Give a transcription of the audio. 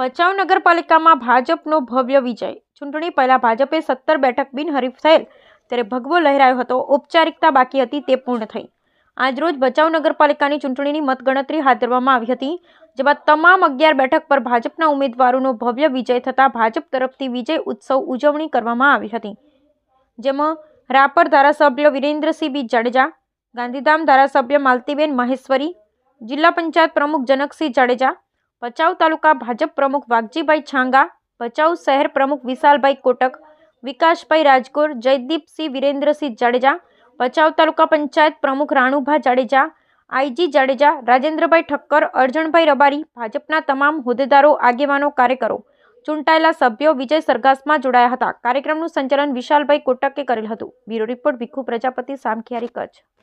ભચાઉ નગરપાલિકામાં ભાજપનો ભવ્ય વિજય. ચૂંટણી પહેલાં ભાજપે સત્તર બેઠક બિનહરીફ થયેલ. ત્યારે ભગવો લહેરાયો હતો. ઔપચારિકતા બાકી હતી તે પૂર્ણ થઈ. આજરોજ ભચાઉ નગરપાલિકાની ચૂંટણીની મતગણતરી હાથ ધરવામાં આવી હતી, જેમાં તમામ અગિયાર બેઠક પર ભાજપના ઉમેદવારોનો ભવ્ય વિજય થતાં ભાજપ તરફથી વિજય ઉત્સવ ઉજવણી કરવામાં આવી હતી. જેમાં રાપર ધારાસભ્ય વિરેન્દ્રસિંહ બી જાડેજા, ગાંધીધામ ધારાસભ્ય માલતીબેન મહેશ્વરી, જિલ્લા પંચાયત પ્રમુખ જનકસિંહ જાડેજા ભચાઉ તાલુકા ભાજપ પ્રમુખ વાઘજીભાઈ છાંગા, ભચાઉ શહેર પ્રમુખ વિશાલભાઈ કોટક, વિકાસભાઈ રાજકોર જયદીપસિંહ વિરેન્દ્રસિંહ જાડેજા, ભચાઉ તાલુકા પંચાયત પ્રમુખ રાણુભા જાડેજા, આઈજી જાડેજા, રાજેન્દ્રભાઈ ઠક્કર, અર્જણભાઈ રબારી, ભાજપના તમામ હોદ્દેદારો, આગેવાનો, કાર્યકરો, ચૂંટાયેલા સભ્યો વિજય સરઘાસમાં જોડાયા હતા. કાર્યક્રમનું સંચાલન વિશાલભાઈ કોટકે કરેલ હતું. Bureau report Bhikhu Prajapati, Samakhiyari Kutch.